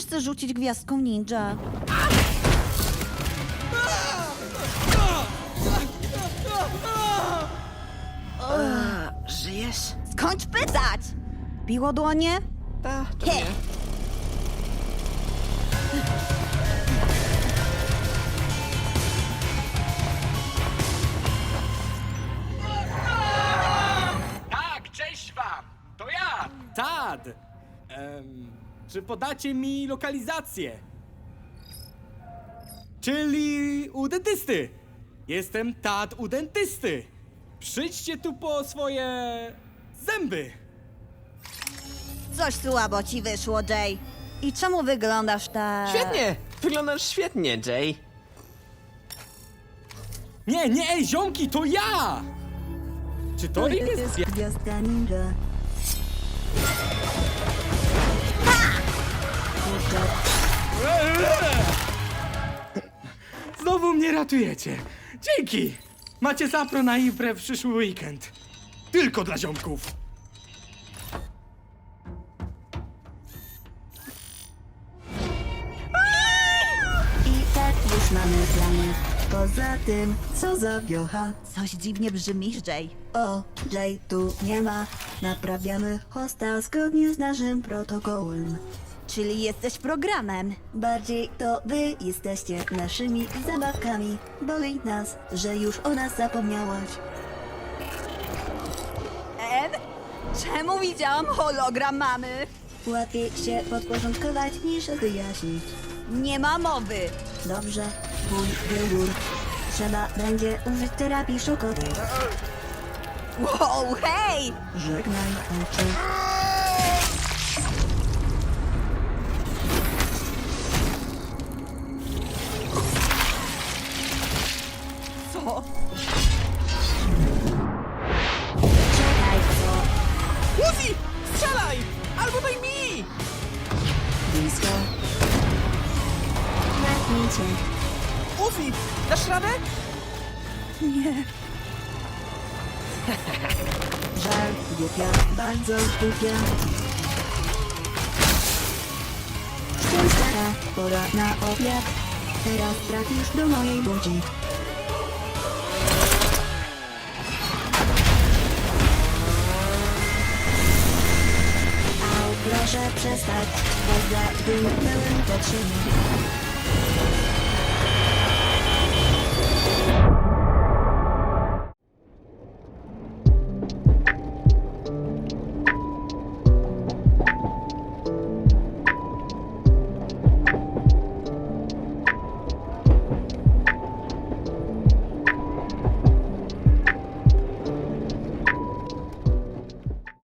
też chcę rzucić gwiazdką ninja. Żyjesz? Skończ pytać! Biło dłonie? Ta, to He. nie. Tak, cześć wam! To ja! Tad! Em, czy podacie mi lokalizację? Czyli u dentysty. Jestem Tad u dentysty. Przyjdźcie tu po swoje zęby. Coś słabo ci wyszło, Jay. I czemu wyglądasz tak... Świetnie! Wyglądasz świetnie, Jay. Nie, nie, ej, ziomki, to ja! Czy to im jest... gwiazdka ninja. Ratujecie. Dzięki! Macie zapro na imprę w przyszły weekend. Tylko dla ziomków. I tak już mamy plany. Poza tym, co za wiocha. Coś dziwnie brzmisz, Jay. O, Jay tu nie ma. Naprawiamy hosta zgodnie z naszym protokołem. Czyli jesteś programem. Bardziej to wy jesteście naszymi zabawkami. Boli nas, że już o nas zapomniałaś. En? Czemu widziałam hologram mamy? Łatwiej się podporządkować niż wyjaśnić. Nie ma mowy. Dobrze, twój wybór. Trzeba będzie użyć terapii szokowej. Wow, hej! Żegnaj, oczy. Co? Czekaj, co? Uzi! Strzelaj! Albo daj mi! Blisko. Napnijcie. Uzi! Dasz radę? Żal, głupia, bardzo głupia. Stara, pora na obiad. Teraz trafisz do mojej budzi. Proszę przestać, poza tym byłem potrzebny.